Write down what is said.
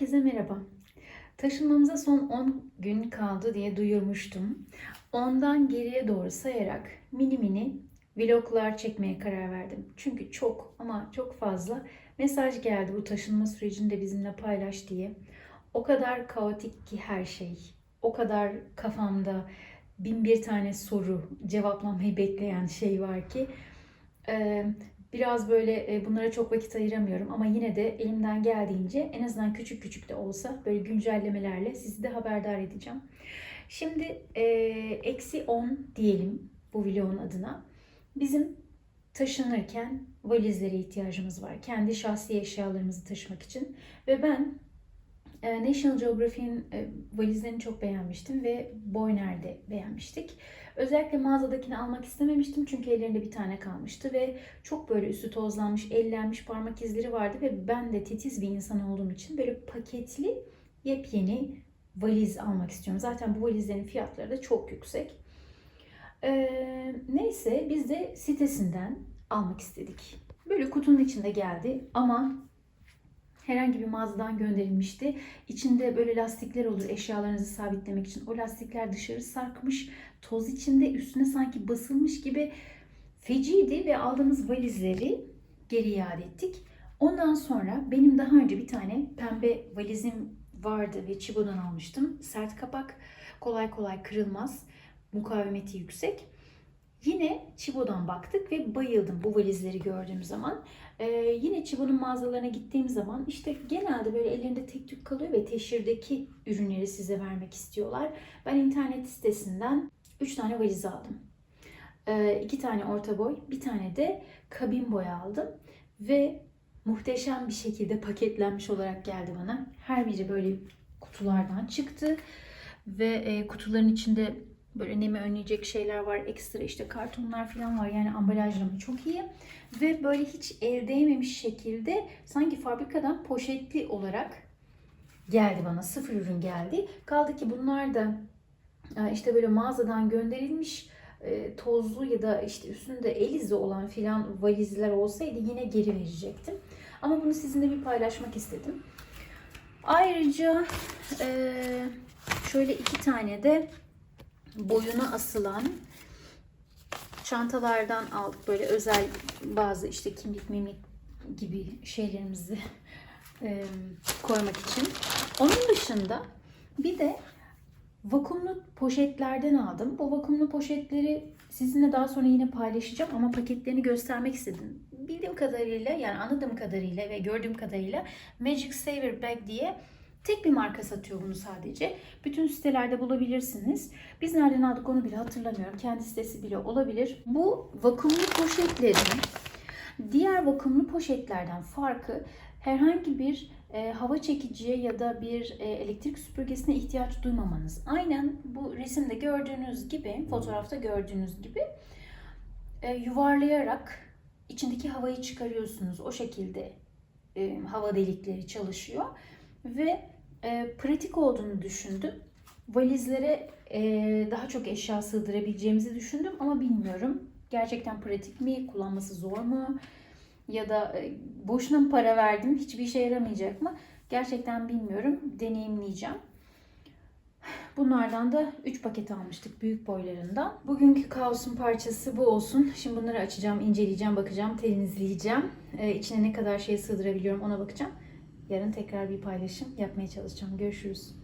Herkese merhaba. Taşınmamıza son 10 gün kaldı diye duyurmuştum. Ondan geriye doğru sayarak mini mini vloglar çekmeye karar verdim. Çünkü çok ama çok fazla mesaj geldi bu taşınma sürecini de bizimle paylaş diye. O kadar kaotik ki her şey. O kadar kafamda bin bir tane soru cevaplanmayı bekleyen şey var ki. Biraz böyle e, bunlara çok vakit ayıramıyorum ama yine de elimden geldiğince en azından küçük küçük de olsa böyle güncellemelerle sizi de haberdar edeceğim. Şimdi e, eksi 10 diyelim bu vlogun adına. Bizim taşınırken valizlere ihtiyacımız var. Kendi şahsi eşyalarımızı taşımak için. Ve ben National Geographic'in e, valizlerini çok beğenmiştim ve Boyner'de beğenmiştik. Özellikle mağazadakini almak istememiştim çünkü ellerinde bir tane kalmıştı ve çok böyle üstü tozlanmış, ellenmiş parmak izleri vardı ve ben de titiz bir insan olduğum için böyle paketli yepyeni valiz almak istiyorum. Zaten bu valizlerin fiyatları da çok yüksek. Ee, neyse biz de sitesinden almak istedik. Böyle kutunun içinde geldi ama herhangi bir mağazadan gönderilmişti. İçinde böyle lastikler olur eşyalarınızı sabitlemek için. O lastikler dışarı sarkmış, toz içinde üstüne sanki basılmış gibi feciydi ve aldığımız valizleri geri iade ettik. Ondan sonra benim daha önce bir tane pembe valizim vardı ve Chibo'dan almıştım. Sert kapak, kolay kolay kırılmaz, mukavemeti yüksek. Yine Chibo'dan baktık ve bayıldım bu valizleri gördüğüm zaman. Ee, yine Chibo'nun mağazalarına gittiğim zaman işte genelde böyle ellerinde tek tük kalıyor ve teşhirdeki ürünleri size vermek istiyorlar. Ben internet sitesinden 3 tane valiz aldım. Ee, tane orta boy, bir tane de kabin boy aldım. Ve muhteşem bir şekilde paketlenmiş olarak geldi bana. Her biri böyle kutulardan çıktı. Ve e, kutuların içinde Böyle nemi önleyecek şeyler var. Ekstra işte kartonlar falan var. Yani ambalajlama çok iyi. Ve böyle hiç el değmemiş şekilde sanki fabrikadan poşetli olarak geldi bana. Sıfır ürün geldi. Kaldı ki bunlar da e, işte böyle mağazadan gönderilmiş e, tozlu ya da işte üstünde el izi olan filan valizler olsaydı yine geri verecektim. Ama bunu sizinle bir paylaşmak istedim. Ayrıca e, şöyle iki tane de boyuna asılan çantalardan aldık. Böyle özel bazı işte kimlik mimlik gibi şeylerimizi e, koymak için. Onun dışında bir de vakumlu poşetlerden aldım. Bu vakumlu poşetleri sizinle daha sonra yine paylaşacağım ama paketlerini göstermek istedim. Bildiğim kadarıyla yani anladığım kadarıyla ve gördüğüm kadarıyla Magic Saver Bag diye Tek bir marka satıyor bunu sadece. Bütün sitelerde bulabilirsiniz. Biz nereden aldık onu bile hatırlamıyorum. Kendi sitesi bile olabilir. Bu vakumlu poşetlerin diğer vakumlu poşetlerden farkı herhangi bir e, hava çekiciye ya da bir e, elektrik süpürgesine ihtiyaç duymamanız. Aynen bu resimde gördüğünüz gibi, fotoğrafta gördüğünüz gibi e, yuvarlayarak içindeki havayı çıkarıyorsunuz. O şekilde e, hava delikleri çalışıyor ve e, pratik olduğunu düşündüm. Valizlere e, daha çok eşya sığdırabileceğimizi düşündüm ama bilmiyorum. Gerçekten pratik mi? Kullanması zor mu? Ya da e, boşuna mı para verdim? Hiçbir işe yaramayacak mı? Gerçekten bilmiyorum. Deneyimleyeceğim. Bunlardan da 3 paket almıştık büyük boylarından. Bugünkü kaosun parçası bu olsun. Şimdi bunları açacağım, inceleyeceğim, bakacağım, temizleyeceğim. Ee, içine ne kadar şey sığdırabiliyorum ona bakacağım. Yarın tekrar bir paylaşım yapmaya çalışacağım. Görüşürüz.